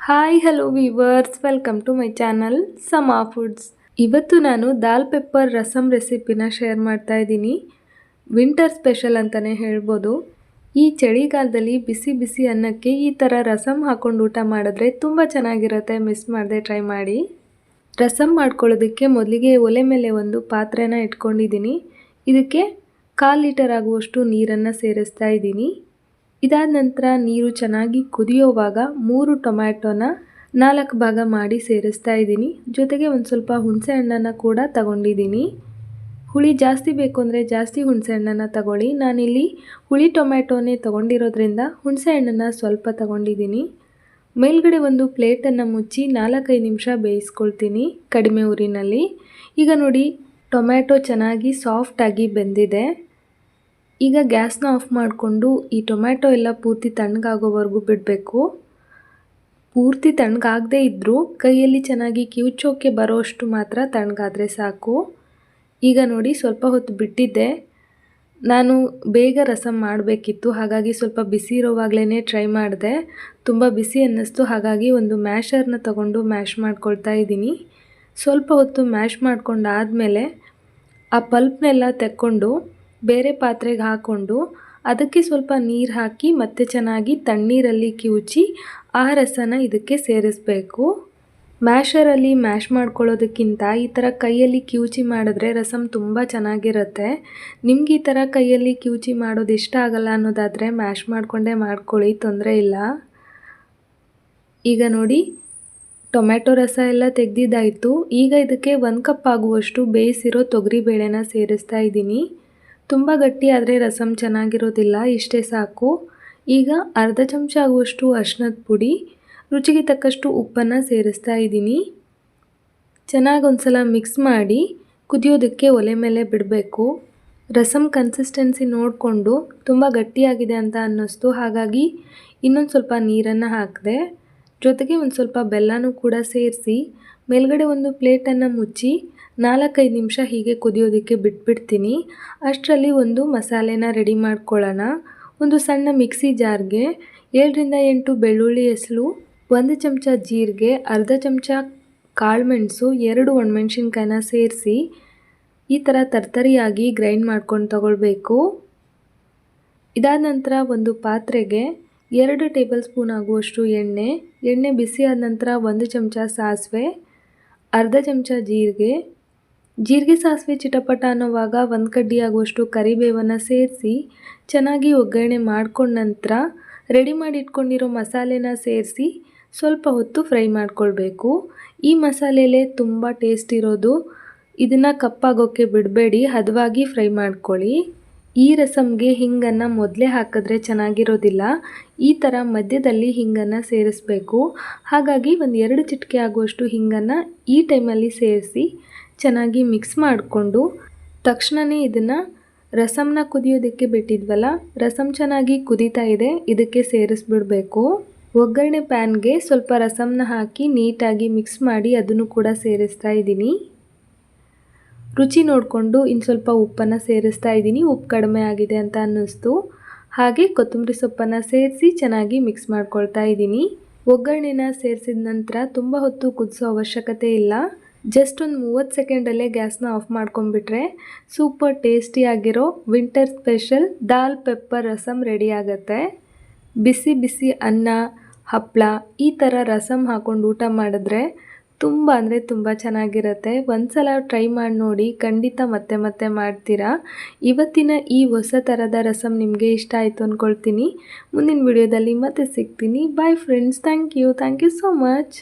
Hi hello viewers welcome to my channel Sama foods ಇವತ್ತು ನಾನು ದಾಲ್ pepper rasam ರೆಸಿಪಿನ share ಮಾಡ್ತಾ ಇದ್ದೀನಿ. ವಿಂಟರ್ ಸ್ಪೆಷಲ್ ಅಂತಲೇ ಹೇಳ್ಬೋದು. ಈ ಚಳಿಗಾಲದಲ್ಲಿ ಬಿಸಿ ಬಿಸಿ ಅನ್ನಕ್ಕೆ ಈ ಥರ ರಸಮ್ ಹಾಕೊಂಡು ಊಟ ಮಾಡಿದ್ರೆ ತುಂಬ ಚೆನ್ನಾಗಿರುತ್ತೆ. ಮಿಸ್ ಮಾಡದೆ ಟ್ರೈ ಮಾಡಿ. ರಸಮ್ ಮಾಡ್ಕೊಳ್ಳೋದಕ್ಕೆ ಮೊದಲಿಗೆ ಒಲೆ ಮೇಲೆ ಒಂದು ಪಾತ್ರೆನ ಇಟ್ಕೊಂಡಿದ್ದೀನಿ. ಇದಕ್ಕೆ ಕಾಲು ಲೀಟರ್ ಆಗುವಷ್ಟು ನೀರನ್ನು ಸೇರಿಸ್ತಾ ಇದ್ದೀನಿ. ಇದಾದ ನಂತರ ನೀರು ಚೆನ್ನಾಗಿ ಕುದಿಯೋವಾಗ ಮೂರು ಟೊಮ್ಯಾಟೋನ ನಾಲ್ಕು ಭಾಗ ಮಾಡಿ ಸೇರಿಸ್ತಾ ಇದ್ದೀನಿ. ಜೊತೆಗೆ ಒಂದು ಸ್ವಲ್ಪ ಹುಣಸೆ ಹಣ್ಣನ್ನು ಕೂಡ ತಗೊಂಡಿದ್ದೀನಿ. ಹುಳಿ ಜಾಸ್ತಿ ಬೇಕು ಅಂದರೆ ಜಾಸ್ತಿ ಹುಣಸೆ ಹಣ್ಣನ್ನು ತಗೊಳ್ಳಿ. ನಾನಿಲ್ಲಿ ಹುಳಿ ಟೊಮ್ಯಾಟೋನೇ ತೊಗೊಂಡಿರೋದ್ರಿಂದ ಹುಣಸೆ ಹಣ್ಣನ್ನು ಸ್ವಲ್ಪ ತಗೊಂಡಿದ್ದೀನಿ. ಮೇಲ್ಗಡೆ ಒಂದು ಪ್ಲೇಟನ್ನು ಮುಚ್ಚಿ ನಾಲ್ಕೈದು ನಿಮಿಷ ಬೇಯಿಸ್ಕೊಳ್ತೀನಿ ಕಡಿಮೆ ಊರಿನಲ್ಲಿ. ಈಗ ನೋಡಿ, ಟೊಮ್ಯಾಟೊ ಚೆನ್ನಾಗಿ ಸಾಫ್ಟಾಗಿ ಬೆಂದಿದೆ. ಈಗ ಗ್ಯಾಸ್ನ ಆಫ್ ಮಾಡಿಕೊಂಡು ಈ ಟೊಮ್ಯಾಟೊ ಎಲ್ಲ ಪೂರ್ತಿ ತಣ್ಣಗಾಗೋವರೆಗೂ ಬಿಡಬೇಕು. ಪೂರ್ತಿ ತಣ್ಣಗಾಗದೇ ಇದ್ದರೂ ಕೈಯಲ್ಲಿ ಚೆನ್ನಾಗಿ ಕಿವುಚೋಕೆ ಬರೋಷ್ಟು ಮಾತ್ರ ತಣ್ಣಗಾದರೆ ಸಾಕು. ಈಗ ನೋಡಿ ಸ್ವಲ್ಪ ಹೊತ್ತು ಬಿಟ್ಟಿದ್ದೆ. ನಾನು ಬೇಗ ರಸಂ ಮಾಡಬೇಕಿತ್ತು, ಹಾಗಾಗಿ ಸ್ವಲ್ಪ ಬಿಸಿ ಇರೋವಾಗಲೇ ಟ್ರೈ ಮಾಡಿದೆ. ತುಂಬ ಬಿಸಿ ಅನ್ನಿಸ್ತು, ಹಾಗಾಗಿ ಒಂದು ಮ್ಯಾಶರ್ನ ತಗೊಂಡು ಮ್ಯಾಶ್ ಮಾಡ್ಕೊಳ್ತಾ ಇದ್ದೀನಿ. ಸ್ವಲ್ಪ ಹೊತ್ತು ಮ್ಯಾಶ್ ಮಾಡ್ಕೊಂಡಾದಮೇಲೆ ಆ ಪಲ್ಪ್ನೆಲ್ಲ ತೆಕ್ಕೊಂಡು ಬೇರೆ ಪಾತ್ರೆಗೆ ಹಾಕ್ಕೊಂಡು ಅದಕ್ಕೆ ಸ್ವಲ್ಪ ನೀರು ಹಾಕಿ ಮತ್ತೆ ಚೆನ್ನಾಗಿ ತಣ್ಣೀರಲ್ಲಿ ಕಿವುಚಿ ಆ ರಸನ ಇದಕ್ಕೆ ಸೇರಿಸ್ಬೇಕು. ಮ್ಯಾಶರಲ್ಲಿ ಮ್ಯಾಶ್ ಮಾಡ್ಕೊಳ್ಳೋದಕ್ಕಿಂತ ಈ ಥರ ಕೈಯಲ್ಲಿ ಕಿವುಚಿ ಮಾಡಿದ್ರೆ ರಸಮ್ ತುಂಬ ಚೆನ್ನಾಗಿರುತ್ತೆ. ನಿಮ್ಗೆ ಈ ಥರ ಕೈಯಲ್ಲಿ ಕಿವುಚಿ ಮಾಡೋದು ಇಷ್ಟ ಆಗಲ್ಲ ಅನ್ನೋದಾದರೆ ಮ್ಯಾಶ್ ಮಾಡಿಕೊಂಡೇ ಮಾಡ್ಕೊಳ್ಳಿ, ತೊಂದರೆ ಇಲ್ಲ. ಈಗ ನೋಡಿ, ಟೊಮ್ಯಾಟೊ ರಸ ಎಲ್ಲ ತೆಗೆದಿದ್ದಾಯಿತು. ಈಗ ಇದಕ್ಕೆ ಒಂದು ಕಪ್ ಆಗುವಷ್ಟು ಬೇಯಿಸಿರೋ ತೊಗರಿಬೇಳೆನ ಸೇರಿಸ್ತಾ ಇದ್ದೀನಿ. ತುಂಬ ಗಟ್ಟಿ ಆದರೆ ರಸಮ್ ಚೆನ್ನಾಗಿರೋದಿಲ್ಲ, ಇಷ್ಟೇ ಸಾಕು. ಈಗ ಅರ್ಧ ಚಮಚ ಆಗುವಷ್ಟು ಅರ್ಶಿನದ ಪುಡಿ, ರುಚಿಗೆ ತಕ್ಕಷ್ಟು ಉಪ್ಪನ್ನು ಸೇರಿಸ್ತಾ ಇದ್ದೀನಿ. ಚೆನ್ನಾಗಿ ಒಂದು ಸಲ ಮಿಕ್ಸ್ ಮಾಡಿ ಕುದಿಯೋದಕ್ಕೆ ಒಲೆ ಮೇಲೆ ಬಿಡಬೇಕು. ರಸಮ್ ಕನ್ಸಿಸ್ಟೆನ್ಸಿ ನೋಡಿಕೊಂಡು ತುಂಬ ಗಟ್ಟಿಯಾಗಿದೆ ಅಂತ ಅನ್ನಿಸ್ತು, ಹಾಗಾಗಿ ಇನ್ನೊಂದು ಸ್ವಲ್ಪ ನೀರನ್ನು ಹಾಕಿದೆ. ಜೊತೆಗೆ ಒಂದು ಸ್ವಲ್ಪ ಬೆಲ್ಲನೂ ಕೂಡ ಸೇರಿಸಿ, ಮೇಲ್ಗಡೆ ಒಂದು ಪ್ಲೇಟನ್ನು ಮುಚ್ಚಿ ನಾಲ್ಕೈದು ನಿಮಿಷ ಹೀಗೆ ಕುದಿಯೋದಕ್ಕೆ ಬಿಟ್ಬಿಡ್ತೀನಿ. ಅಷ್ಟರಲ್ಲಿ ಒಂದು ಮಸಾಲೆನ ರೆಡಿ ಮಾಡ್ಕೊಳ್ಳೋಣ. ಒಂದು ಸಣ್ಣ ಮಿಕ್ಸಿ ಜಾರ್ಗೆ ಏಳರಿಂದ ಎಂಟು ಬೆಳ್ಳುಳ್ಳಿ ಹೆಸಲು ಒಂದು ಚಮಚ ಜೀರಿಗೆ, ಅರ್ಧ ಚಮಚ ಕಾಳುಮೆಣಸು ಎರಡು ಒಣಮೆಣ್ಸಿನ್ಕಾಯಿನ ಸೇರಿಸಿ ಈ ಥರ ತರ್ತರಿಯಾಗಿ ಗ್ರೈಂಡ್ ಮಾಡ್ಕೊಂಡು ತಗೊಳ್ಬೇಕು. ಇದಾದ ನಂತರ ಒಂದು ಪಾತ್ರೆಗೆ ಎರಡು ಟೇಬಲ್ ಸ್ಪೂನ್ ಆಗುವಷ್ಟು ಎಣ್ಣೆ ಎಣ್ಣೆ ಬಿಸಿ ಆದ ನಂತರ ಒಂದು ಚಮಚ ಸಾಸಿವೆ, ಅರ್ಧ ಚಮಚ ಜೀರಿಗೆ ಜೀರಿಗೆ ಸಾಸಿವೆ ಚಿಟಪಟ ಅನ್ನೋವಾಗ ಒಂದು ಕಡ್ಡಿ ಆಗುವಷ್ಟು ಕರಿಬೇವನ್ನು ಸೇರಿಸಿ ಚೆನ್ನಾಗಿ ಒಗ್ಗರಣೆ ಮಾಡ್ಕೊಂಡ ನಂತರ ರೆಡಿ ಮಾಡಿ ಇಟ್ಕೊಂಡಿರೋ ಮಸಾಲೆನ ಸೇರಿಸಿ ಸ್ವಲ್ಪ ಹೊತ್ತು ಫ್ರೈ ಮಾಡ್ಕೊಳ್ಬೇಕು. ಈ ಮಸಾಲೆಲೇ ತುಂಬ ಟೇಸ್ಟ್ ಇರೋದು. ಇದನ್ನು ಕಪ್ಪಾಗೋಕ್ಕೆ ಬಿಡಬೇಡಿ, ಹದವಾಗಿ ಫ್ರೈ ಮಾಡ್ಕೊಳ್ಳಿ. ಈ ರಸಮ್ಗೆ ಹಿಂಗನ್ನು ಮೊದಲೇ ಹಾಕಿದ್ರೆ ಚೆನ್ನಾಗಿರೋದಿಲ್ಲ. ಈ ಥರ ಮಧ್ಯದಲ್ಲಿ ಹಿಂಗನ್ನು ಸೇರಿಸ್ಬೇಕು. ಹಾಗಾಗಿ ಒಂದು ಎರಡು ಚಿಟಿಕೆ ಆಗುವಷ್ಟು ಹಿಂಗನ್ನು ಈ ಟೈಮಲ್ಲಿ ಸೇರಿಸಿ ಚೆನ್ನಾಗಿ ಮಿಕ್ಸ್ ಮಾಡಿಕೊಂಡು ತಕ್ಷಣವೇ ಇದನ್ನು ರಸಮ್ನ ಕುದಿಯೋದಕ್ಕೆ ಬಿಟ್ಟಿದ್ವಲ್ಲ ರಸಮ್ ಚೆನ್ನಾಗಿ ಕುದೀತಾ ಇದೆ, ಇದಕ್ಕೆ ಸೇರಿಸ್ಬಿಡಬೇಕು. ಒಗ್ಗರಣೆ ಪ್ಯಾನ್ಗೆ ಸ್ವಲ್ಪ ರಸಮ್ನ ಹಾಕಿ ನೀಟಾಗಿ ಮಿಕ್ಸ್ ಮಾಡಿ ಅದನ್ನು ಕೂಡ ಸೇರಿಸ್ತಾ ಇದ್ದೀನಿ. ರುಚಿ ನೋಡಿಕೊಂಡು ಇನ್ನು ಸ್ವಲ್ಪ ಉಪ್ಪನ್ನು ಸೇರಿಸ್ತಾ ಇದ್ದೀನಿ, ಉಪ್ಪು ಕಡಿಮೆ ಆಗಿದೆ ಅಂತ ಅನ್ನಿಸ್ತು. ಹಾಗೆ ಕೊತ್ತಂಬರಿ ಸೊಪ್ಪನ್ನು ಸೇರಿಸಿ ಚೆನ್ನಾಗಿ ಮಿಕ್ಸ್ ಮಾಡ್ಕೊಳ್ತಾ ಇದ್ದೀನಿ. ಒಗ್ಗರಣೆನ ಸೇರಿಸಿದ ನಂತರ ತುಂಬ ಹೊತ್ತು ಕುದಿಸೋ ಅವಶ್ಯಕತೆ ಇಲ್ಲ. ಜಸ್ಟ್ ಒಂದು ಮೂವತ್ತು ಸೆಕೆಂಡಲ್ಲೇ ಗ್ಯಾಸ್ನ ಆಫ್ ಮಾಡ್ಕೊಂಬಿಟ್ರೆ ಸೂಪರ್ ಟೇಸ್ಟಿಯಾಗಿರೋ ವಿಂಟರ್ ಸ್ಪೆಷಲ್ ದಾಲ್ ಪೆಪ್ಪರ್ ರಸಮ್ ರೆಡಿ ಆಗುತ್ತೆ. ಬಿಸಿ ಬಿಸಿ ಅನ್ನ ಹಪ್ಪಳ ಈ ಥರ ರಸಮ್ ಹಾಕ್ಕೊಂಡು ಊಟ ಮಾಡಿದ್ರೆ ತುಂಬ ಅಂದರೆ ತುಂಬ ಚೆನ್ನಾಗಿರುತ್ತೆ. ಒಂದು ಸಲ ಟ್ರೈ ಮಾಡಿ ನೋಡಿ ಖಂಡಿತ ಮತ್ತೆ ಮತ್ತೆ ಮಾಡ್ತೀರಾ. ಇವತ್ತಿನ ಈ ಹೊಸ ಥರದ ರಸಮ್ ನಿಮಗೆ ಇಷ್ಟ ಆಯಿತು ಅಂದ್ಕೊಳ್ತೀನಿ ಮುಂದಿನ ವಿಡಿಯೋದಲ್ಲಿ ಮತ್ತೆ ಸಿಗ್ತೀನಿ. Bye friends thank you thank you so much